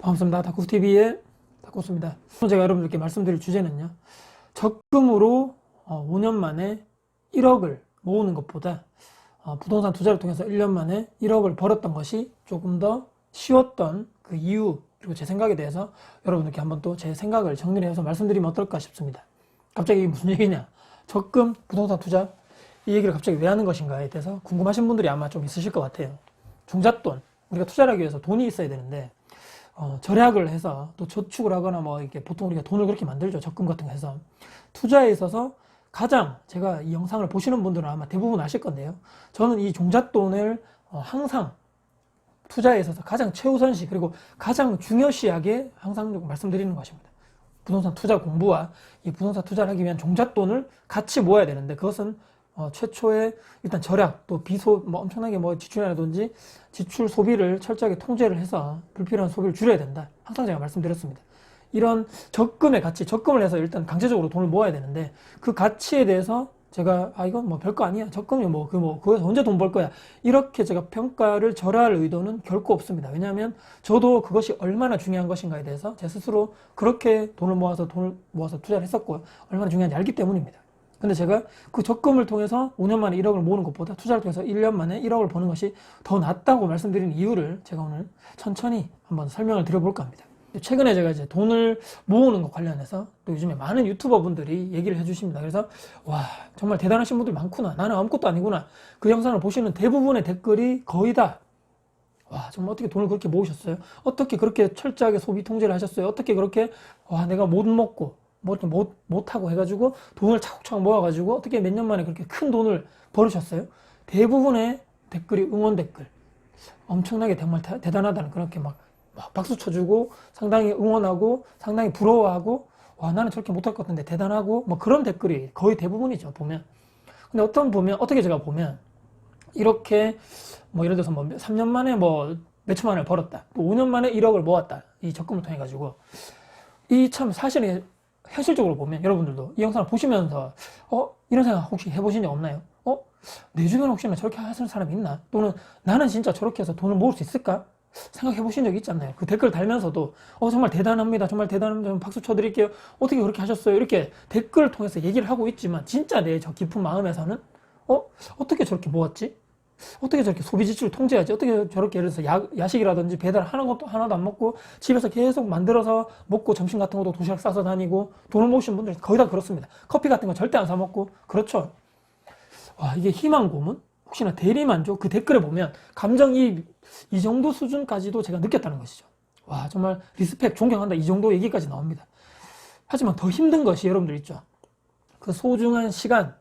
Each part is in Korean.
반갑습니다. 다쿠TV의 다쿠스입니다. 제가 여러분들께 말씀드릴 주제는요. 적금으로 5년 만에 1억을 모으는 것보다 어, 부동산 투자를 통해서 1년 만에 1억을 벌었던 것이 조금 더 쉬웠던 그 이유 그리고 제 생각에 대해서 여러분들께 한번 또 제 생각을 정리를 해서 말씀드리면 어떨까 싶습니다. 갑자기 무슨 얘기냐? 적금, 부동산 투자 이 얘기를 갑자기 왜 하는 것인가에 대해서 궁금하신 분들이 아마 좀 있으실 것 같아요. 종잣돈 우리가 투자를 하기 위해서 돈이 있어야 되는데 어, 절약을 해서 또 저축을 하거나 뭐 이렇게 보통 우리가 돈을 그렇게 만들죠 적금 같은 거 해서 투자에 있어서 가장 제가 이 영상을 보시는 분들은 아마 대부분 아실 건데요. 저는 이 종잣돈을 어, 항상 투자에 있어서 가장 최우선시 그리고 가장 중요시하게 항상 말씀드리는 것입니다. 부동산 투자 공부와 이 부동산 투자를 하기 위한 종잣돈을 같이 모아야 되는데 그것은 어, 최초에 일단 절약 또 비소 뭐 엄청나게 뭐 지출이라든지 지출 소비를 철저하게 통제를 해서 불필요한 소비를 줄여야 된다. 항상 제가 말씀드렸습니다. 이런 적금의 가치, 적금을 해서 일단 강제적으로 돈을 모아야 되는데 그 가치에 대해서 제가 아 이건 뭐 별거 아니야 적금이 뭐 그 뭐 그거 언제 돈 벌 거야 이렇게 제가 평가를 절하할 의도는 결코 없습니다 왜냐하면 저도 그것이 얼마나 중요한 것인가에 대해서 제 스스로 그렇게 돈을 모아서 돈을 모아서 투자를 했었고 얼마나 중요한지 알기 때문입니다 근데 제가 그 적금을 통해서 5년 만에 1억을 모으는 것보다 투자를 통해서 1년 만에 1억을 버는 것이 더 낫다고 말씀드린 이유를 제가 오늘 천천히 한번 설명을 드려볼까 합니다 최근에 제가 이제 돈을 모으는 것 관련해서 또 요즘에 많은 유튜버 분들이 얘기를 해주십니다. 그래서 와 정말 대단하신 분들 많구나. 나는 아무것도 아니구나. 그 영상을 보시는 대부분의 댓글이 거의 다 와, 정말 어떻게 돈을 그렇게 모으셨어요? 어떻게 그렇게 철저하게 소비 통제를 하셨어요? 어떻게 그렇게, 와, 내가 못 먹고, 못, 못하고 해가지고 돈을 차곡차곡 모아가지고 어떻게 몇 년 만에 그렇게 큰 돈을 벌으셨어요? 대부분의 댓글이 응원 댓글. 엄청나게 정말 대- 대단하다는 그렇게 막 막 박수 쳐주고 상당히 응원하고 상당히 부러워하고 와 나는 저렇게 못할 것 같은데 대단하고 뭐 그런 댓글이 거의 대부분이죠 보면 근데 어떤 보면 어떻게 제가 보면 이렇게 뭐 예를 들어서 뭐 3년 만에 뭐 몇천만 원을 벌었다 또 5년 만에 1억을 모았다 이 적금을 통해 가지고 이 참 사실은 현실적으로 보면 여러분들도 이 영상을 보시면서 어 이런 생각 혹시 해보신 적 없나요? 어? 내 주변에 혹시나 저렇게 하시는 사람이 있나? 또는 나는 진짜 저렇게 해서 돈을 모을 수 있을까? 생각해 보신 적 있지 않나요? 그 댓글 달면서도 어 정말 대단합니다. 정말 대단합니다. 박수 쳐드릴게요. 어떻게 그렇게 하셨어요? 이렇게 댓글을 통해서 얘기를 하고 있지만 진짜 내 저 깊은 마음에서는 어 어떻게 저렇게 모았지? 어떻게 저렇게 소비 지출을 통제하지? 어떻게 저렇게 예를 들어서 야, 야식이라든지 배달 하는 것도 하나도 안 먹고 집에서 계속 만들어서 먹고 점심 같은 것도 도시락 싸서 다니고 돈을 모으신 분들 거의 다 그렇습니다. 커피 같은 거 절대 안 사 먹고 그렇죠. 와 이게 희망 고문? 혹시나 대리만족 그 댓글에 보면 감정이 이 정도 수준까지도 제가 느꼈다는 것이죠. 와 정말 리스펙 존경한다 이 정도 얘기까지 나옵니다. 하지만 더 힘든 것이 여러분들 있죠. 그 소중한 시간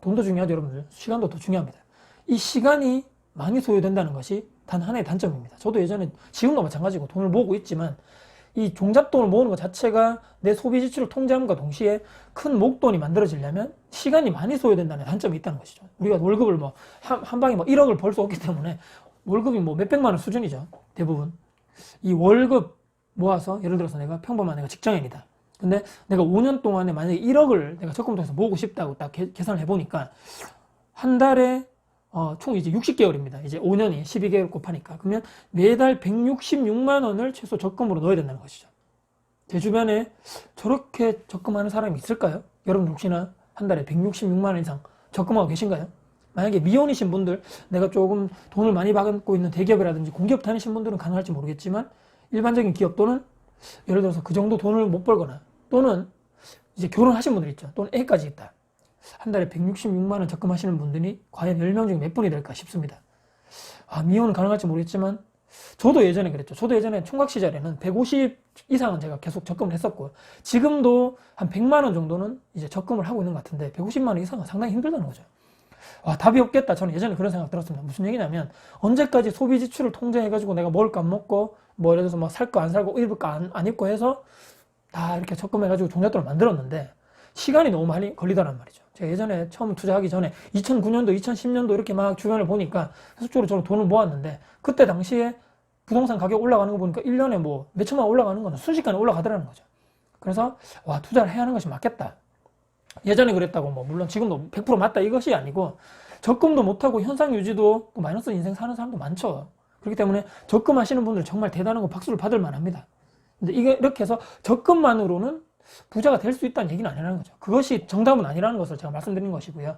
돈도 중요하죠 여러분들 시간도 더 중요합니다. 이 시간이 많이 소요된다는 것이 단 하나의 단점입니다. 저도 예전에 지금도 마찬가지고 돈을 모으고 있지만 이 종잣돈을 모으는 것 자체가 내 소비 지출을 통제함과 동시에 큰 목돈이 만들어지려면 시간이 많이 소요된다는 단점이 있다는 것이죠. 우리가 월급을 뭐 한, 한 방에 뭐 1억을 벌 수 없기 때문에 월급이 뭐 몇백만 원 수준이죠. 대부분. 이 월급 모아서 예를 들어서 내가 평범한 내가 직장인이다. 근데 내가 5년 동안에 만약에 1억을 내가 적금 통해서 모으고 싶다고 딱 계- 계산을 해보니까 한 달에 어, 총 이제 60개월입니다. 이제 5년이 12개월 곱하니까. 그러면 매달 166만 원을 최소 적금으로 넣어야 된다는 것이죠. 제 주변에 저렇게 적금하는 사람이 있을까요? 여러분 혹시나 한 달에 166만 원 이상 적금하고 계신가요? 만약에 미혼이신 분들, 내가 조금 돈을 많이 받고 있는 대기업이라든지 공기업 다니신 분들은 가능할지 모르겠지만 일반적인 기업 또는 예를 들어서 그 정도 돈을 못 벌거나 또는 이제 결혼하신 분들 있죠. 또는 애까지 있다. 한 달에 166만 원 적금하시는 분들이 과연 10명 중에 몇 분이 될까 싶습니다. 아, 미혼은 가능할지 모르겠지만 저도 예전에 그랬죠. 저도 예전에 총각 시절에는 150 이상은 제가 계속 적금을 했었고 지금도 한 100만 원 정도는 이제 적금을 하고 있는 것 같은데 150만 원 이상은 상당히 힘들다는 거죠. 와, 답이 없겠다. 저는 예전에 그런 생각 들었습니다. 무슨 얘기냐면 언제까지 소비 지출을 통제해가지고 내가 먹을 거 안 먹고 뭐 예를 들어서 뭐 살 거 안 살고 입을 거 안 안 입고 해서 다 이렇게 적금해가지고 종잣돈을 만들었는데 시간이 너무 많이 걸리더란 말이죠. 제가 예전에 처음 투자하기 전에 2009년도, 2010년도 이렇게 막 주변을 보니까 계속적으로 저는 돈을 모았는데 그때 당시에 부동산 가격 올라가는 거 보니까 1년에 뭐 몇천만 원 올라가는 거는 순식간에 올라가더라는 거죠. 그래서 와 투자를 해야 하는 것이 맞겠다. 예전에 그랬다고 뭐 물론 지금도 100% 맞다 이것이 아니고 적금도 못하고 현상 유지도 또 마이너스 인생 사는 사람도 많죠. 그렇기 때문에 적금하시는 분들 정말 대단한 거 박수를 받을 만합니다. 근데 이게 이렇게 해서 적금만으로는 부자가 될 수 있다는 얘기는 아니라는 거죠. 그것이 정답은 아니라는 것을 제가 말씀드린 것이고요.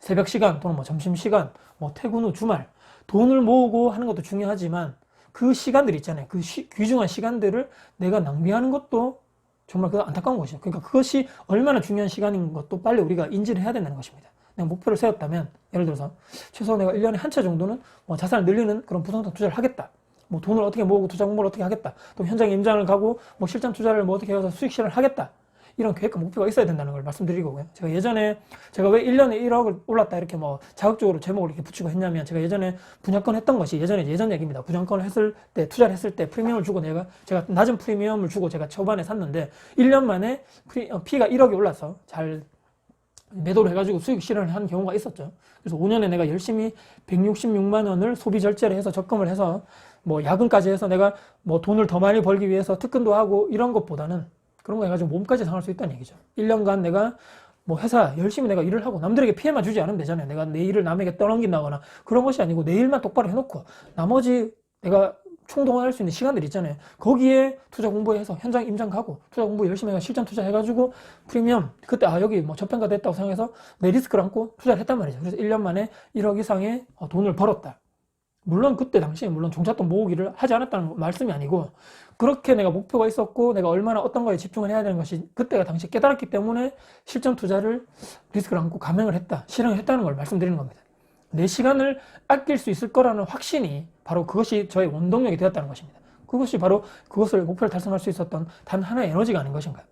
새벽 시간 또는 뭐 점심 시간, 뭐 퇴근 후 주말 돈을 모으고 하는 것도 중요하지만 그 시간들 있잖아요. 그 시- 귀중한 시간들을 내가 낭비하는 것도 정말 그 안타까운 것이죠. 그러니까 그것이 얼마나 중요한 시간인 것도 빨리 우리가 인지를 해야 된다는 것입니다. 내가 목표를 세웠다면 예를 들어서 최소 내가 1년에 한 차 정도는 뭐 자산을 늘리는 그런 부동산 투자를 하겠다. 뭐 돈을 어떻게 모으고 투자 공부를 어떻게 하겠다. 또 현장 임장을 가고 뭐 실전 투자를 뭐 어떻게 해서 수익 실현을 하겠다. 이런 계획과 목표가 있어야 된다는 걸 말씀드리고요. 제가 예전에 제가 왜 1년에 1억을 올랐다 이렇게 뭐 자극적으로 제목을 이렇게 붙이고 했냐면 제가 예전에 분양권 했던 것이 예전에 예전 얘기입니다. 분양권을 했을 때 투자를 했을 때 프리미엄을 주고 내가 제가 낮은 프리미엄을 주고 제가 초반에 샀는데 1년 만에 프리, 어, 피가 1억이 올라서 잘 매도를 해가지고 수익 실현을 한 경우가 있었죠. 그래서 5년에 내가 열심히 166만 원을 소비 절제를 해서 적금을 해서 뭐 야근까지 해서 내가 뭐 돈을 더 많이 벌기 위해서 특근도 하고 이런 것보다는 그런 거 해가지고 몸까지 상할 수 있다는 얘기죠. 1년간 내가 뭐 회사 열심히 내가 일을 하고 남들에게 피해만 주지 않으면 되잖아요. 내가 내 일을 남에게 떠넘긴다거나 그런 것이 아니고 내 일만 똑바로 해놓고 나머지 내가 충동할 수 있는 시간들 있잖아요. 거기에 투자 공부해서 현장 임장 가고 투자 공부 열심히 해서 실전 투자 해가지고 프리미엄 그때 아 여기 뭐 저평가 됐다고 생각해서 내 리스크를 안고 투자를 했단 말이죠. 그래서 1년 만에 1억 이상의 어, 돈을 벌었다. 물론 그때 당시에 물론 종잣돈 모으기를 하지 않았다는 말씀이 아니고 그렇게 내가 목표가 있었고 내가 얼마나 어떤 거에 집중을 해야 되는 것이 그때가 당시 깨달았기 때문에 실전 투자를 리스크를 안고 감행을 했다 실행을 했다는 걸 말씀드리는 겁니다. 내 시간을 아낄 수 있을 거라는 확신이 바로 그것이 저의 원동력이 되었다는 것입니다. 그것이 바로 그것을 목표를 달성할 수 있었던 단 하나의 에너지가 아닌 것인가.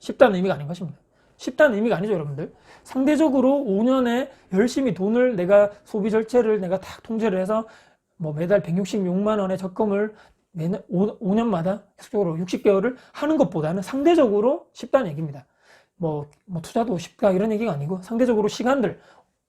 쉽다는 의미가 아닌 것입니다 쉽다는 의미가 아니죠 여러분들 상대적으로 5년에 열심히 돈을 내가 소비 절제를 내가 탁 통제를 해서 뭐 매달 166만 원의 적금을 매년 5, 년마다 계속적으로 60개월을 하는 것보다는 상대적으로 쉽다는 얘기입니다. 뭐, 뭐 투자도 쉽다 이런 얘기가 아니고 상대적으로 시간들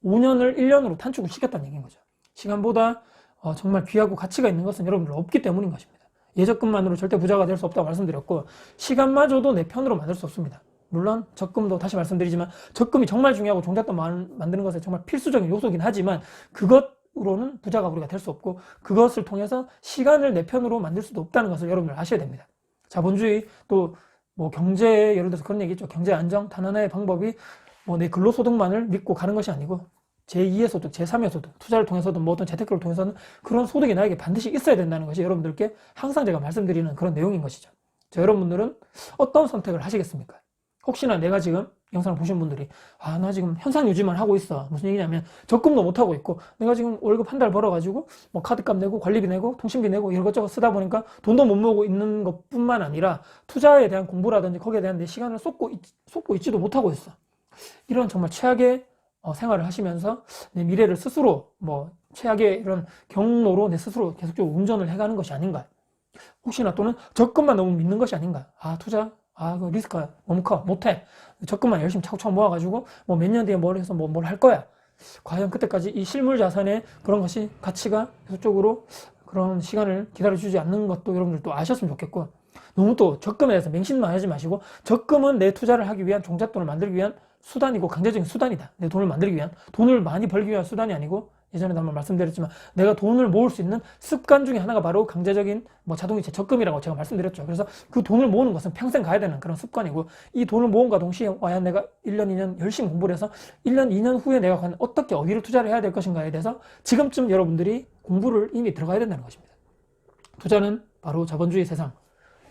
5년을 1년으로 단축을 시켰다는 얘기인 거죠. 시간보다 어, 정말 귀하고 가치가 있는 것은 여러분들 없기 때문인 것입니다. 예적금만으로 절대 부자가 될 수 없다고 말씀드렸고 시간마저도 내 편으로 만들 수 없습니다. 물론 적금도 다시 말씀드리지만 적금이 정말 중요하고 종잣돈 만- 만드는 것에 정말 필수적인 요소긴 하지만 그것으로는 부자가 우리가 될 수 없고 그것을 통해서 시간을 내 편으로 만들 수도 없다는 것을 여러분들 아셔야 됩니다. 자본주의 또 뭐 경제 예를 들어서 그런 얘기 있죠. 경제 안정 단 하나의 방법이 뭐 내 근로소득만을 믿고 가는 것이 아니고 제2의 소득, 제3의 소득, 투자를 통해서든 뭐 어떤 재테크를 통해서는 그런 소득이 나에게 반드시 있어야 된다는 것이 여러분들께 항상 제가 말씀드리는 그런 내용인 것이죠. 자, 여러분들은 어떤 선택을 하시겠습니까? 혹시나 내가 지금 영상을 보신 분들이 아 나 지금 현상 유지만 하고 있어. 무슨 얘기냐면 적금도 못 하고 있고 내가 지금 월급 한 달 벌어가지고 뭐 카드값 내고 관리비 내고 통신비 내고 이런 것저것 쓰다 보니까 돈도 못 모으고 있는 것뿐만 아니라 투자에 대한 공부라든지 거기에 대한 내 시간을 쏟고 있, 쏟고 있지도 못하고 있어. 이런 정말 최악의 어, 생활을 하시면서 내 미래를 스스로 뭐 최악의 이런 경로로 내 스스로 계속적으로 운전을 해가는 것이 아닌가. 혹시나 또는 적금만 너무 믿는 것이 아닌가. 아 투자 아, 그 리스크가 너무 커. 못해. 적금만 열심히 차곡차곡 모아가지고, 뭐 몇 년 뒤에 뭘 해서 뭐 뭘 할 거야. 과연 그때까지 이 실물 자산의 그런 것이 가치가 계속적으로 그런 시간을 기다려주지 않는 것도 여러분들 또 아셨으면 좋겠고, 너무 또 적금에 대해서 맹신만 하지 마시고, 적금은 내 투자를 하기 위한 종잣돈을 만들기 위한 수단이고 강제적인 수단이다. 내 돈을 만들기 위한, 돈을 많이 벌기 위한 수단이 아니고, 예전에도 한번 말씀드렸지만 내가 돈을 모을 수 있는 습관 중에 하나가 바로 강제적인 뭐 자동이체 적금이라고 제가 말씀드렸죠. 그래서 그 돈을 모으는 것은 평생 가야 되는 그런 습관이고 이 돈을 모음과 동시에 과연 내가 1년, 2년 열심히 공부를 해서 1년, 2년 후에 내가 과연 어떻게 어디를 투자를 해야 될 것인가에 대해서 지금쯤 여러분들이 공부를 이미 들어가야 된다는 것입니다. 투자는 바로 자본주의 세상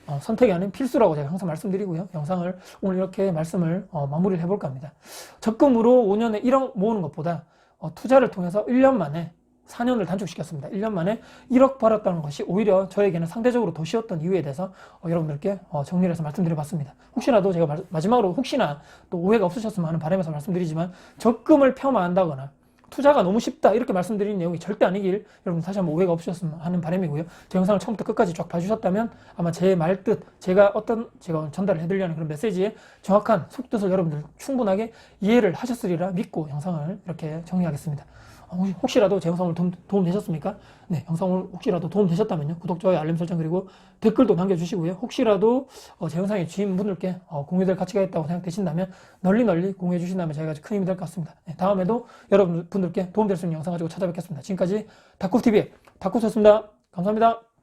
어, 선택이 아닌 필수라고 제가 항상 말씀드리고요. 영상을 오늘 이렇게 말씀을 어, 마무리를 해볼까 합니다. 적금으로 5년에 1억 모으는 것보다 어, 투자를 통해서 1년 만에 4년을 단축시켰습니다. 1년 만에 1억 벌었다는 것이 오히려 저에게는 상대적으로 더 쉬웠던 이유에 대해서 어, 여러분들께 어, 정리를 해서 말씀드려봤습니다. 혹시라도 제가 마- 마지막으로 혹시나 또 오해가 없으셨으면 하는 바람에서 말씀드리지만 적금을 폄하한다거나 투자가 너무 쉽다 이렇게 말씀드리는 내용이 절대 아니길 여러분 다시 한번 오해가 없으셨으면 하는 바람이고요. 제 영상을 처음부터 끝까지 쫙 봐주셨다면 아마 제 말뜻 제가 어떤 제가 전달을 해드리려는 그런 메시지의 정확한 속뜻을 여러분들 충분하게 이해를 하셨으리라 믿고 영상을 이렇게 정리하겠습니다. 어, 혹시- 혹시라도 제 영상을 도움, 도움 되셨습니까? 네, 영상을 혹시라도 도움 되셨다면요. 구독, 좋아요, 알림 설정 그리고 댓글도 남겨주시고요. 혹시라도 어, 제 영상이 지인분들께 어, 공유될 가치가 있다고 생각되신다면 널리 널리 공유해 주신다면 저희가 큰 힘이 될 것 같습니다. 네, 다음에도 여러분들께 도움될 수 있는 영상 가지고 찾아뵙겠습니다. 지금까지 닥코TV의 닫고 쳤습니다. 감사합니다.